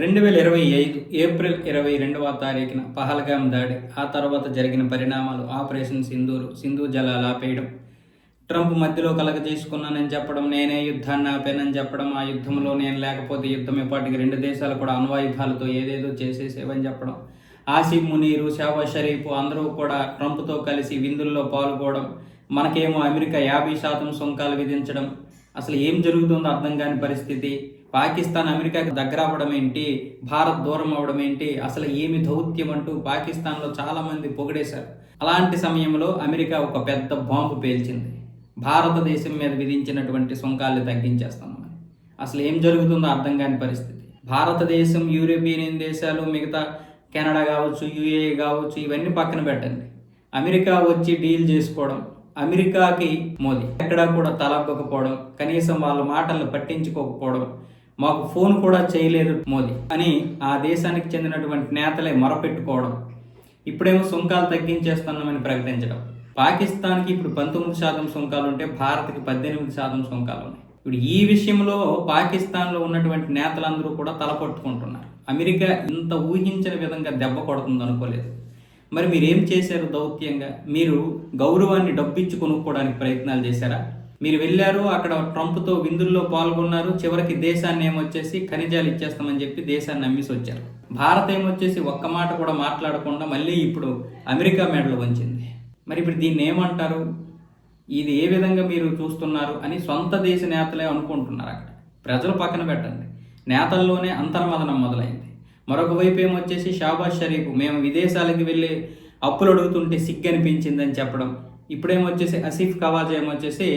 రెండు వేల ఇరవై ఐదు ఏప్రిల్ ఇరవై రెండవ తారీఖున పహల్గాం దాడి ఆ తర్వాత జరిగిన పరిణామాలు ఆపరేషన్ సింధూరు సింధు జలాలు ఆపేయడం. ట్రంప్ మధ్యలో కలగజేసుకున్నానని చెప్పడం నేనే యుద్ధాన్ని ఆపానని చెప్పడం ఆ యుద్ధంలో నేను లేకపోతే యుద్ధం ఇప్పటికి రెండు దేశాలు కూడా అణ్వాయుధాలతో ఏదేదో చేసేసేవని చెప్పడం. ఆసిఫ్ మునీరు షాబా షరీఫ్ అందరూ కూడా ట్రంప్తో కలిసి విందుల్లో పాల్గొవడం మనకేమో అమెరికా యాభై శాతం సుంకాలు విధించడం. అసలు ఏం జరుగుతుందో అర్థం కాని పరిస్థితి. పాకిస్తాన్ అమెరికాకి దగ్గర అవ్వడం ఏంటి? భారత్ దూరం అవ్వడం ఏంటి? అసలు ఏమి దౌత్యం అంటూ పాకిస్తాన్లో చాలామంది పొగిడేశారు. అలాంటి సమయంలో అమెరికా ఒక పెద్ద బాంబు పేల్చింది. భారతదేశం మీద విధించినటువంటి సుంకాల్ని తగ్గించేస్తామని అసలు ఏం జరుగుతుందో అర్థం కాని పరిస్థితి. భారతదేశం యూరోపియన్ దేశాలు మిగతా కెనడా కావచ్చు యుఏ కావచ్చు ఇవన్నీ పక్కన పెట్టండి. అమెరికా వచ్చి డీల్ చేసుకోవడం అమెరికాకి మోదీ ఎక్కడా కూడా తలగ్గకపోవడం కనీసం వాళ్ళ మాటలను పట్టించుకోకపోవడం మాకు ఫోన్ కూడా చేయలేదు మోదీ అని ఆ దేశానికి చెందినటువంటి నేతలే మొరపెట్టుకోవడం ఇప్పుడేమో సుంకాలు తగ్గించేస్తున్నామని ప్రకటించడం. పాకిస్తాన్కి ఇప్పుడు పంతొమ్మిది శాతం సుంకాలు ఉంటే భారత్కి పద్దెనిమిది శాతం సుంకాలు ఉన్నాయి. ఇప్పుడు ఈ విషయంలో పాకిస్తాన్లో ఉన్నటువంటి నేతలందరూ కూడా తలపట్టుకుంటున్నారు అమెరికా ఇంత ఊహించిన విధంగా దెబ్బ కొడుతుంది అనుకోలేదు. మరి మీరు ఏం చేశారు దౌత్యంగా? మీరు గౌరవాన్ని డబ్బిచ్చి కొనుక్కోవడానికి ప్రయత్నాలు చేశారా? మీరు వెళ్ళారు అక్కడ ట్రంప్తో విందుల్లో పాల్గొన్నారు చివరికి దేశాన్ని ఏమొచ్చేసి ఖనిజాలు ఇచ్చేస్తామని చెప్పి దేశాన్ని నమ్మిసి వచ్చారు భారత్ ఏమొచ్చేసి ఒక్క మాట కూడా మాట్లాడకుండా మళ్ళీ ఇప్పుడు అమెరికా మెడలు వంచింది. మరి ఇప్పుడు దీన్ని ఏమంటారు? ఇది ఏ విధంగా మీరు చూస్తున్నారు అని సొంత దేశ నేతలే అనుకుంటున్నారు అక్కడ. ప్రజలు పక్కన పెట్టండి. నేతల్లోనే అంతర్మదనం మొదలైంది. మరొక వైపు ఏమొచ్చేసి షాబాజ్ షరీఫ్ మేము విదేశాలకు వెళ్ళి అప్పులు అడుగుతుంటే సిగ్గు అనిపించిందని చెప్పడం ఇప్పుడేమొచ్చేసి అసీఫ్ కవాజ్ ఏమొచ్చేసి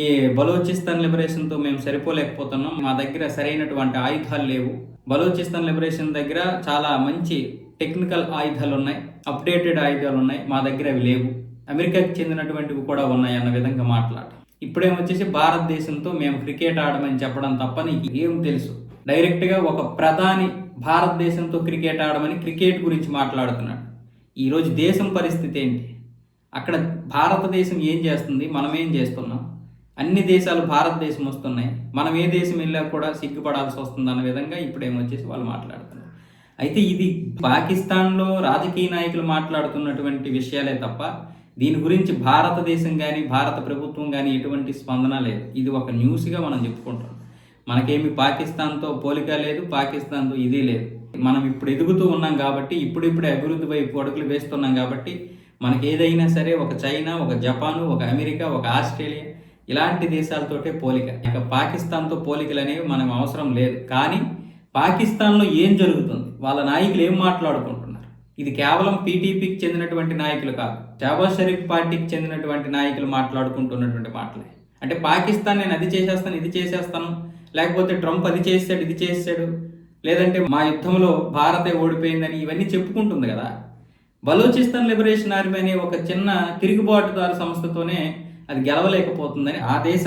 ఈ బలోచిస్తాన్ లిబరేషన్తో మేము సరిపోలేకపోతున్నాం. మా దగ్గర సరైనటువంటి ఆయుధాలు లేవు. బలోచిస్తాన్ లిబరేషన్ దగ్గర చాలా మంచి టెక్నికల్ ఆయుధాలు ఉన్నాయి. అప్డేటెడ్ ఆయుధాలు ఉన్నాయి. మా దగ్గర అవి లేవు. అమెరికాకి చెందినటువంటివి కూడా ఉన్నాయి అన్న విధంగా మాట్లాడ ఇప్పుడేమొచ్చేసి భారతదేశంతో మేము క్రికెట్ ఆడమని చెప్పడం తప్ప నీకు ఏం తెలుసు. డైరెక్ట్గా ఒక ప్రధాని భారతదేశంతో క్రికెట్ ఆడమని క్రికెట్ గురించి మాట్లాడుతున్నాడు. ఈరోజు దేశం పరిస్థితి ఏంటి? అక్కడ భారతదేశం ఏం చేస్తుంది? మనం ఏం చేస్తున్నాం? అన్ని దేశాలు భారతదేశం వస్తున్నాయి. మనం ఏ దేశం వెళ్ళా కూడా సిగ్గుపడాల్సి వస్తుంది అన్న విధంగా ఇప్పుడు ఏమొచ్చేసి వాళ్ళు మాట్లాడుతున్నారు. అయితే ఇది పాకిస్తాన్లో రాజకీయ నాయకులు మాట్లాడుతున్నటువంటి విషయాలే తప్ప దీని గురించి భారతదేశం కానీ భారత ప్రభుత్వం కానీ ఎటువంటి స్పందన లేదు. ఇది ఒక న్యూస్గా మనం చెప్పుకుంటాం. మనకేమి పాకిస్తాన్తో పోలిక లేదు పాకిస్తాన్తో ఇది లేదు. మనం ఇప్పుడు ఎదుగుతూ ఉన్నాం కాబట్టి ఇప్పుడిప్పుడే అభివృద్ధి వైపు అడుగులు వేస్తున్నాం కాబట్టి మనకి ఏదైనా సరే ఒక చైనా ఒక జపాను ఒక అమెరికా ఒక ఆస్ట్రేలియా ఇలాంటి దేశాలతోటే పోలిక. ఇక పాకిస్తాన్తో పోలికలు అనేవి మనం అవసరం లేదు. కానీ పాకిస్తాన్లో ఏం జరుగుతుంది? వాళ్ళ నాయకులు ఏం మాట్లాడుకుంటున్నారు? ఇది కేవలం పీటీపీకి చెందినటువంటి నాయకులు కాదు. షాబాజ్ షరీఫ్ పార్టీకి చెందినటువంటి నాయకులు మాట్లాడుకుంటున్నటువంటి మాటలే. అంటే పాకిస్తాన్ నేను అది చేసేస్తాను ఇది చేసేస్తాను లేకపోతే ట్రంప్ అది చేసాడు ఇది చేసాడు లేదంటే మా యుద్ధంలో భారతే ఓడిపోయిందని ఇవన్నీ చెప్పుకుంటుంది కదా. బలోచిస్తాన్ లిబరేషన్ ఆర్మీ అనే ఒక చిన్న తిరుగుబాటుదారు సంస్థతోనే అది గెలవలేకపోతుందని ఆ దేశ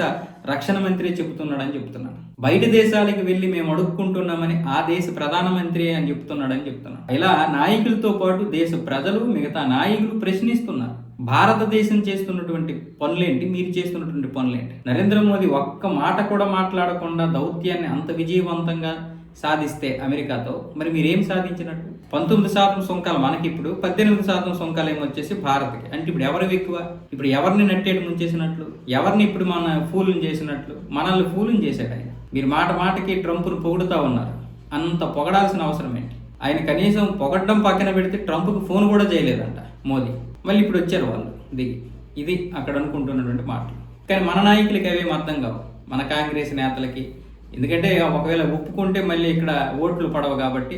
రక్షణ మంత్రి చెబుతున్నాడని చెప్తున్నాడు బయట దేశాలకు వెళ్ళి మేము అడుక్కుంటున్నామని ఆ దేశ ప్రధానమంత్రి అని చెప్తున్నాడని చెప్తున్నాను ఇలా నాయకులతో పాటు దేశ ప్రజలు మిగతా నాయకులు ప్రశ్నిస్తున్నారు. భారతదేశం చేస్తున్నటువంటి పనులేంటి? మీరు చేస్తున్నటువంటి పనులేంటి? నరేంద్ర మోదీ ఒక్క మాట కూడా మాట్లాడకుండా దౌత్యాన్ని అంత విజయవంతంగా సాధిస్తే అమెరికాతో. మరి మీరేం సాధించినట్టు? పంతొమ్మిది శాతం సుంకాలు మనకి ఇప్పుడు పద్దెనిమిది శాతం సుంకాలు ఏమొచ్చేసి భారత్కి. అంటే ఇప్పుడు ఎవరు ఎక్కువ? ఇప్పుడు ఎవరిని నట్టేటు ముంచేసినట్లు? ఎవరిని ఇప్పుడు మన ఫూలుని చేసినట్లు? మనల్ని ఫూలుని చేశాడు ఆయన. మీరు మాట మాటకి ట్రంప్ను పొగుడుతూ ఉన్నారు. అంత పొగడాల్సిన అవసరం ఏంటి? ఆయన కనీసం పొగడ్డం పక్కన పెడితే ట్రంప్కు ఫోన్ కూడా చేయలేదంట మోదీ. మళ్ళీ ఇప్పుడు వచ్చారు వాళ్ళు. దిగి. ఇది అక్కడ అనుకుంటున్నటువంటి మాటలు. కానీ మన నాయకులకి అవేం అర్థం కావు. మన కాంగ్రెస్ నేతలకి ఎందుకంటే ఒకవేళ ఒప్పుకుంటే మళ్ళీ ఇక్కడ ఓట్లు పడవు కాబట్టి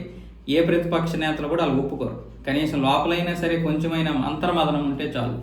ఏ ప్రతిపక్ష నేతలు కూడా వాళ్ళు ఒప్పుకోరు. కనీసం లోపలైనా సరే కొంచెమైనా అంతర్మదనం ఉంటే చాలు.